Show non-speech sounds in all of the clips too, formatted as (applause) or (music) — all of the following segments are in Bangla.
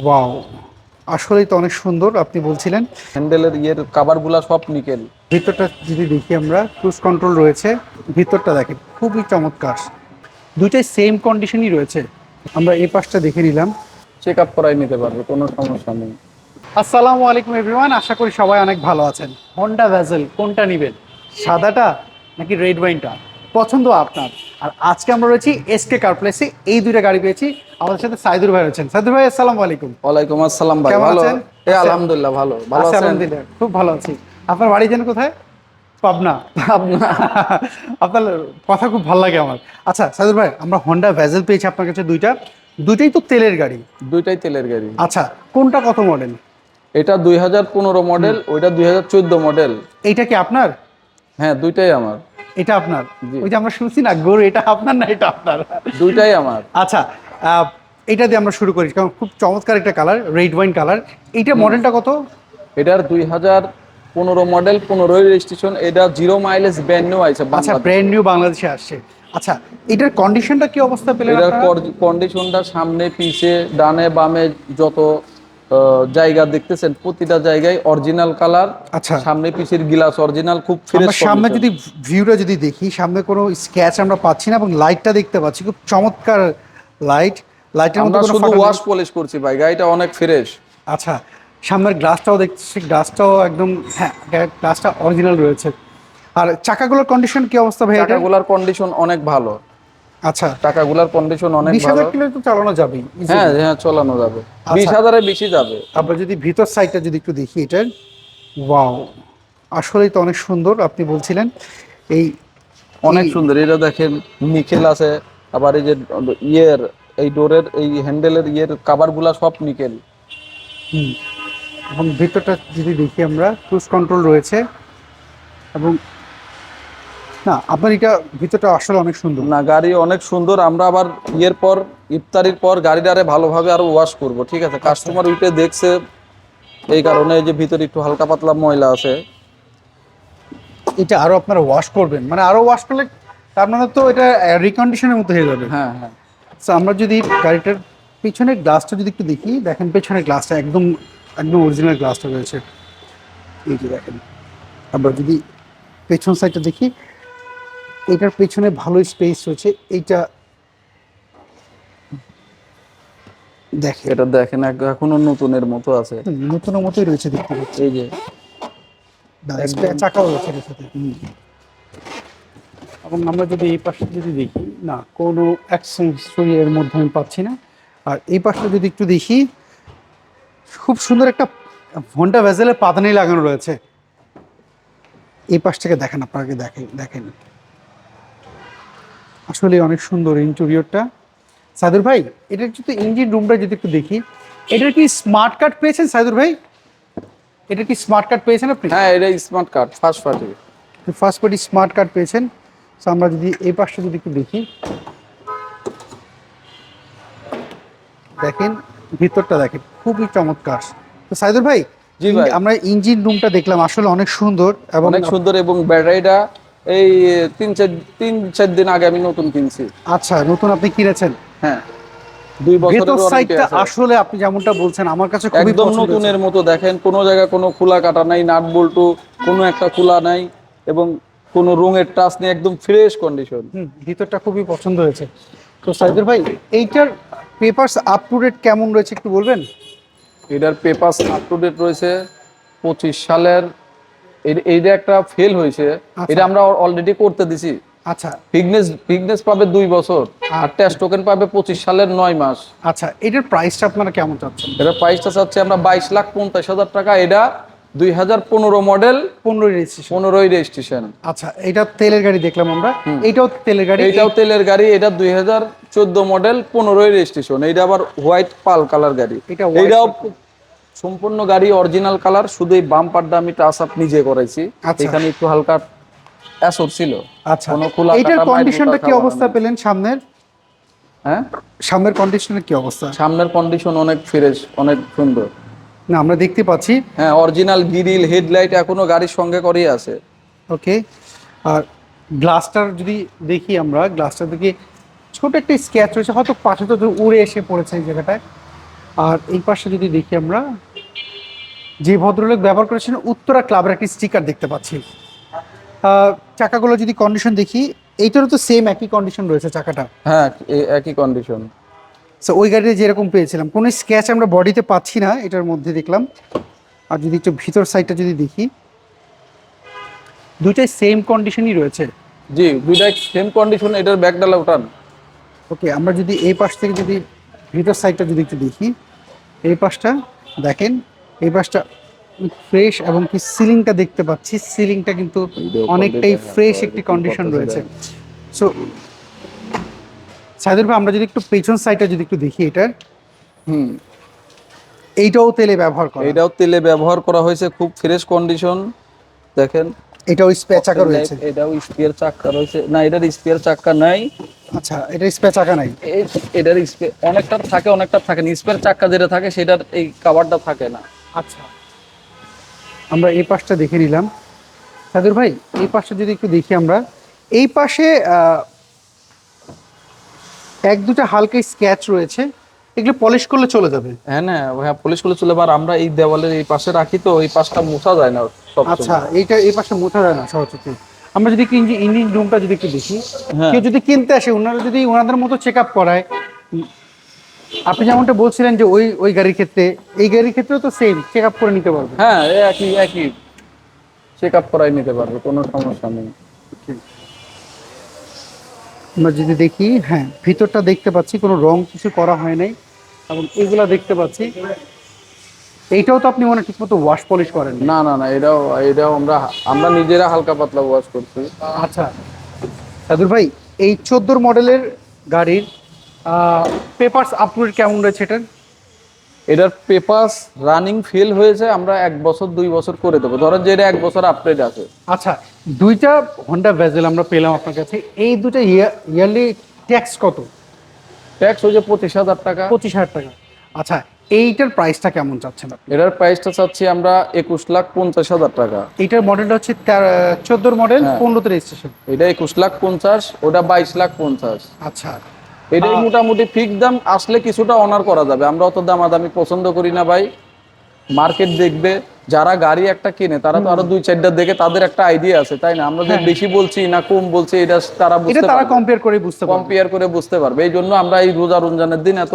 ওয়াও আসলেই তো অনেক সুন্দর আপনি বলছিলেন। হ্যান্ডেলের ইয়ের কাভারগুলা সব নিকেল। ভিতরটা যদি দেখি আমরা ক্রুজ কন্ট্রোল রয়েছে ভিতরটা দেখেন খুবই চমৎকার। দুইটাই সেম কন্ডিশনই রয়েছে। আমরা এই পাশটা দেখে নিলাম। চেক আপ করাই নিতে পারবে কোনো সমস্যা নেই। আসসালামু আলাইকুম এভরিওয়ান আশা করি সবাই অনেক ভালো আছেন। হন্ডা ভ্যাজেল কোনটা নেবেন? সাদাটা নাকি রেড ওয়াইনটা পছন্দ আপনার। আর আজকে আমরা রয়েছি এসকে কার প্লেসে এই দুইটা গাড়ি পেয়েছি। আমাদের সাথে সাইদুর ভাই রয়েছেন। সাইদুর ভাই আসসালামু আলাইকুম। ওয়ালাইকুম আসসালাম ভাই। ভালো? আছেন? এ আলহামদুলিল্লাহ ভালো। ভালো আছেন? আলহামদুলিল্লাহ খুব ভালো আছি। আপনার বাড়ি যেন কোথায়? পাবনা। আপনার (laughs) আপনার কথা খুব ভালো লাগে আমার। আচ্ছা সাইদুর ভাই আমরা হন্ডা ভ্যাজেল পেয়েছি আপনার কাছে দুইটা। দুইটাই তো তেলের গাড়ি। দুইটাই তেলের গাড়ি। আচ্ছা কোনটা কত মডেল এটা দুই হাজার পনেরো মডেল ওইটা দুই হাজার চোদ্দ মডেল এইটা কি আপনার? হ্যাঁ দুইটাই আমার। এটা আপনার। ওই যে আমরা শুনছি না গরু এটা আপনার না এটা আপনার? দুইটাই আমার। আচ্ছা এটা দিয়ে আমরা শুরু করি কারণ খুব চমৎকার একটা কালার রেড ওয়াইন কালার। এইটা মডেলটা কত? এটার দুই হাজার পনেরো মডেল পনেরোই রেজিস্ট্রেশন এটা জিরো মাইলেজ ব্যান্ড নিউ আছে আচ্ছা ব্র্যান্ড নিউ বাংলাদেশে আসছে। আচ্ছা এটার কন্ডিশনটা কি অবস্থা পেলে এটার কন্ডিশনটা সামনে পিছে ডানে বামে যত জায়গা দেখতেছেন প্রতিটা জায়গায় অরিজিনাল কালার আচ্ছা। সামনে পিছের গ্লাস অরিজিনাল খুব ফ্রেশ সামনে যদি ভিউটা যদি দেখি সামনে কোনো স্ক্যাচ আমরা পাচ্ছি না এবং লাইটটা দেখতে পাচ্ছি খুব চমৎকার লাইট লাইটের মধ্যে কোনো শুধু ওয়াশ পলিশ করছি ভাই গাড়িটা অনেক ফ্রেশ আচ্ছা সামনের গ্লাসটাও দেখছি গ্লাসটাও একদম হ্যাঁ গ্লাসটা অরিজিনাল রয়েছে। আর চাকাগুলোর কন্ডিশন কি অবস্থা ভাই এটা টাকাগুলার কন্ডিশন অনেক ভালো। আচ্ছা। টাকাগুলার কন্ডিশন অনেক ভালো হাজার কিলো তো চালানো যাবেই হ্যাঁ হ্যাঁ চালানো যাবে। আচ্ছা। বিশ হাজারে বেশি যাবে। আমরা যদি ভিতর সাইডটা যদি একটু দেখি এটার ওয়াও আসলেই তো অনেক সুন্দর আপনি বলছিলেন। এই অনেক সুন্দর। এটা দেখেন নিকেল আছে আবার এই যে ইয়ের এই ডোরের এই হ্যান্ডেলের ইয়ের কাভারগুলা সব নিকেল। হুম, এবং ভিতরটা যদি দেখি আমরা ক্রুজ কন্ট্রোল রয়েছে। এবং না আপনার এটা ভিতরটা আসলে অনেক সুন্দর। না গাড়ি অনেক সুন্দর। আমরা আবার ইয়ের পর ইফতারির পর গাড়িটারে ভালোভাবে আরও ওয়াশ করব ঠিক আছে? কাস্টমার উঠে দেখছে এই কারণে যে ভিতরে একটু হালকা পাতলা ময়লা আছে। এটা আরও আপনারা ওয়াশ করবেন। মানে আরও ওয়াশ করলে তার মানে তো এটা রিকন্ডিশনের মতো হয়ে যাবে। হ্যাঁ হ্যাঁ। তো আমরা যদি গাড়িটার পিছনের গ্লাসটা যদি একটু দেখি দেখেন পেছনের গ্লাসটা একদম একদম অরিজিনাল গ্লাসটা রয়েছে। এই যে দেখেন আমরা যদি পেছন সাইডটা দেখি এটার পেছনে ভালো স্পেস রয়েছে। এইটা দেখেন। এটা দেখেন এখনও নতুনের মতো আছে। নতুনের মতোই রয়েছে দেখতে পাচ্ছি এই যে। চাকাও রয়েছে সাথে। এবং আমরা যদি এই পাশে যদি দেখি না কোনো অ্যাক্সেসরি এর মধ্যে আমি পাচ্ছি না। আর এই পাশটা যদি একটু দেখি খুব সুন্দর একটা ঘণ্টা ভেজেলের পাতানি লাগানো রয়েছে। এই পাশ থেকে দেখেন আপনাকে দেখেন দেখেন। আসলে অনেক সুন্দর ইন্টেরিয়রটা সাদুর ভাই এটার যদি ইঞ্জিন রুমটা যদি একটু দেখি এটার কি স্মার্ট কার্ড পেয়েছেন সাদুর ভাই? এটা কি স্মার্ট কার্ড পেয়েছেন আপনি? হ্যাঁ এটা smart card first party first party smart card পেয়েছেন। তো আমরা যদি এই পাশটা যদি একটু দেখি। দেখেন ভিতরটা দেখেন খুবই চমৎকার। তো সাইদুর ভাই জি ভাই। আমরা ইঞ্জিন রুমটা দেখলাম আসলে অনেক সুন্দর এবং অনেক সুন্দর এবং ব্যাটারিটা এই তিন চার তিন চার দিন আগে আমি নতুন কিনছি। আচ্ছা নতুন আপনি কিনেছেন? হ্যাঁ। দুই বছরের সাইডটা আসলে আপনি যেমনটা বলছেন আমার কাছে খুবই একদম নতুনের মতো দেখেন কোনো জায়গায় কোনো খোলা কাটা নাই নাট বল্টু কোনো একটা খোলা নাই এবং কোনো রঙের টাচ নেই একদম ফ্রেশ কন্ডিশন ভিতরটা খুবই পছন্দ হয়েছে। তো সাইদুর ভাই এইটার পেপারস আপ টু ডেট কেমন রয়েছে একটু বলবেন? এটার পেপার আপ টু ডেট রয়েছে পঁচিশ সালের এইটা একটা ফেল হয়েছে। এটা আমরা অলরেডি করতে দিছি। আচ্ছা। ফিটনেস ফিটনেস পাবে দুই বছর আর টেস্ট টোকেন পাবে পঁচিশ সালের নয় মাস। আচ্ছা এটার প্রাইসটা আপনারা কেমন চাচ্ছেন? এটা প্রাইসটা চাচ্ছে আমরা বাইশ লাখ পঞ্চাশ হাজার টাকা। এটা দুই হাজার পনেরো মডেল পনেরোই রেজিস্ট্রেশন পনেরোই রেজিস্ট্রেশন আচ্ছা এটা তেলের গাড়ি দেখলাম আমরা। এইটাও তেলের গাড়ি। এইটাও তেলের গাড়ি এটা দুই হাজার চোদ্দ মডেল পনেরোই রেজিস্ট্রেশন এইটা আবার হোয়াইট পাল কালার গাড়ি। এটা এইটাও সম্পূর্ণ গাড়ি অরিজিনাল কালার শুধু এই বাম্পারটা আমি টাচ আপ নিজে করেছি আচ্ছা। এখানে একটু হালকা অ্যাসর ছিল। আচ্ছা। কোনো খোলা এইটার কাটা কন্ডিশনটা কি অবস্থা পেলেন সামনের? হ্যাঁ? সামনের কন্ডিশনের কি অবস্থা? সামনের কন্ডিশন অনেক ফ্রেশ অনেক সুন্দর। না আমরা দেখতে পাচ্ছি। হ্যাঁ অরিজিনাল গিরিল হেডলাইট এখনও গাড়ির সঙ্গে করেই আছে। ওকে। আর গ্লাসটার যদি দেখি আমরা গ্লাসটার দিকে ছোট একটা স্ক্যাচ রয়েছে হয়তো পাশে তো উড়ে এসে পড়েছে এই জায়গাটায়। আর এই পাশে যদি দেখি আমরা যে ভদ্রলোক ব্যবহার করেছেন উত্তরা ক্লাবের একটি স্টিকার দেখতে পাচ্ছি। চাকাগুলো যদি কন্ডিশন দেখি এইটারও তো সেম একই কন্ডিশন রয়েছে চাকাটা। হ্যাঁ একই কন্ডিশন সো ওই গাড়িতে যেরকম পেয়েছিলাম কোনো স্ক্র্যাচ আমরা বডিতে পাচ্ছি না এটার মধ্যে দেখলাম। আর যদি একটু ভিতর সাইডটা যদি দেখি দুইটাই সেম কন্ডিশনই রয়েছে। জি দুইটা সেম কন্ডিশন এটার ব্যাক ডালা উঠান। ওকে আমরা যদি এই পাশ থেকে যদি ভিতর সাইডটা যদি একটু দেখি এই পাশটা দেখেন এই পাশটা ফ্রেশ এবং কি সিলিংটা দেখতে পাচ্ছি। সিলিংটা কিন্তু অনেকটাই ফ্রেশ একটি কন্ডিশন রয়েছে। সো সাইদুর ভাই আমরা যদি একটু পেছন সাইডটা যদি একটু দেখি এটার। হুম। এইটাও তেলে ব্যবহার করা। এটাও তেলে ব্যবহার করা হয়েছে খুব ফ্রেশ কন্ডিশন দেখেন এটাও স্পেয়ার চাকা রয়েছে। এটাও স্পেয়ার চাক্কা রয়েছে। না এটার স্পেয়ার চাক্কা নাই। আচ্ছা এটা স্পেয়ার চাকা নাই? এটার স্পেয়ার অনেকটা থাকে অনেকটা থাকে না। স্পেয়ার চাক্কা যেটা থাকে সেটার এই কাভারটা থাকে না। আচ্ছা। আমরা এই পাশটা দেখে নিলাম। সাদুর ভাই এই পাশটা যদি একটু দেখি আমরা। এই পাশে এক দুটা হালকা স্ক্যাচ রয়েছে। এগুলো পলিশ করলে চলে যাবে। হ্যাঁ না হ্যাঁ পুলিশগুলো চলে বার আমরা এই দেওয়ালের এই পাশে রাখি তো এই পাশটা মোছা যায় না। আচ্ছা এইটা এই পাশে মোছা যায় না সহজ আমরা যদি একটু ইঞ্জিন রুমটা যদি একটু দেখি হ্যাঁ। কেউ যদি কিনতে আসে ওনারা যদি ওনাদের মতো চেক আপ করায় আপনি যেমনটা বলছিলেন যে ওই ওই গাড়ির ক্ষেত্রে এই গাড়ির ক্ষেত্রেও তো সেম চেক আপ করে নিতে পারবে। হ্যাঁ একই একই। চেক আপ করাই নিতে পারবে কোনো সমস্যা নেই। আমরা যদি দেখি হ্যাঁ ভিতরটা দেখতে পাচ্ছি কোনো রং কিছু করা হয় নাই এবং এগুলা দেখতে পাচ্ছি। এইটাও তো আপনি মনে ঠিকমতো ওয়াশ পলিশ করেন না না না এটাও এটাও আমরা আমরা নিজেরা হালকা পাতলা ওয়াশ করছি। আচ্ছা। সাদুর ভাই এই চোদ্দোর মডেলের গাড়ির পেপারস আপলোড কেমন রয়েছে এটার? এটার পেপাস রানিং ফেল হয়েছে আমরা এক বছর দুই বছর করে দেবো। ধরেন যে এটা এক বছর আপডেট আছে। আচ্ছা দুইটা হন্ডা ভেজেল আমরা পেলাম আপনার কাছে। এই দুটো ইয়ারলি ট্যাক্স কত? ট্যাক্স হয়েছে পঁচিশ হাজার টাকা। পঁচিশ হাজার টাকা। আচ্ছা এইটার প্রাইসটা কেমন চাচ্ছেন আপনি? এটার প্রাইসটা চাচ্ছি আমরা একুশ লাখ পঞ্চাশ হাজার টাকা। এটার মডেলটা হচ্ছে চোদ্দোর মডেল পনেরোতে রেজিস্ট্রেশন এটা একুশ লাখ পঞ্চাশ ওটা বাইশ লাখ পঞ্চাশ। আচ্ছা। এটাই মোটামুটি ফিক্স দাম আসলে কিছুটা অনার করা যাবে। আমরা অত দাম দামাদামি পছন্দ করি না ভাই। মার্কেট দেখবে যারা গাড়ি একটা কিনে তারা তো আরও দুই চারটা দেখে তাদের একটা আইডিয়া আছে তাই না? আমরা যে বেশি বলছি না কম বলছি এটা তারা এটা বুঝতে তারা কম্পেয়ার করে বুঝতে কম্পেয়ার করে বুঝতে পারবে। এই জন্য আমরা এই রোজা রমজানের দিন এত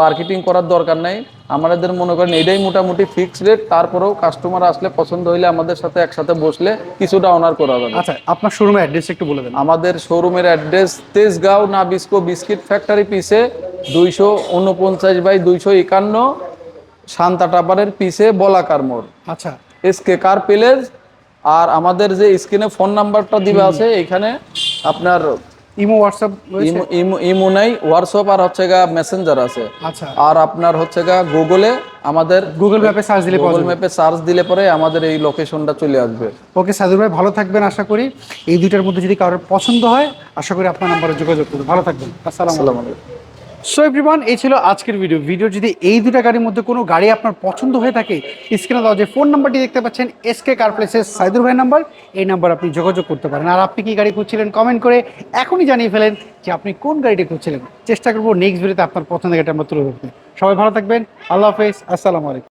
মার্কেটিং করার দরকার নাই। আমাদের মনে করেন এটাই মোটামুটি ফিক্সড রেট তারপরেও কাস্টমার আসলে পছন্দ হইলে আমাদের সাথে একসাথে বসলে কিছুটা অনার করা যাবে। আচ্ছা আপনার শোরুমের অ্যাড্রেস একটু বলে দেন। আমাদের শোরুমের address Tejgaon Nabisco biscuit factory পিসে দুইশো উনপঞ্চাশ বাই দুইশো একান্ন শান্তা টাপারের পিসে বলাকার মোড়। আচ্ছা। এসকে কার প্যালেস আর আমাদের যে স্ক্রিনে ফোন নাম্বারটা দিবে আছে এখানে আপনার ইমো হোয়াটসঅ্যাপ ইমো ইমো- নাই হোয়াটসঅ্যাপ আর হচ্ছে গা মেসেঞ্জার আছে। আচ্ছা। আর আপনার হচ্ছে গা গুগলে আমাদের গুগল ম্যাপে সার্চ দিলে গুগল ম্যাপে সার্চ দিলে পরে আমাদের এই লোকেশনটা চলে আসবে। ওকে সাদুর ভাই ভালো থাকবেন আশা করি। এই দুইটার মধ্যে যদি কারোর পছন্দ হয় আশা করি আপনার নাম্বারে যোগাযোগ করুন। ভালো থাকবেন। আসসালামু আলাইকুম। সো এভরিওয়ান এই ছিল আজকের ভিডিও ভিডিও যদি এই দুটা গাড়ির মধ্যে কোনো গাড়ি আপনার পছন্দ হয়ে থাকে স্ক্রিনে দেওয়া যে ফোন নাম্বারটি দেখতে পাচ্ছেন এসকে কার প্লেসের সাইদুর ভাই নাম্বার এই নাম্বার আপনি যোগাযোগ করতে পারেন। আর আপনি কি গাড়ি খুঁজছিলেন কমেন্ট করে এখনই জানিয়ে ফেলেন যে আপনি কোন গাড়িটি খুঁজছিলেন। চেষ্টা করব নেক্সট ভিডিওতে আপনার পছন্দের গাড়িটা আমরা তুলে ধরতে। সবাই ভালো থাকবেন। আল্লাহ হাফেজ। আসসালামু আলাইকুম।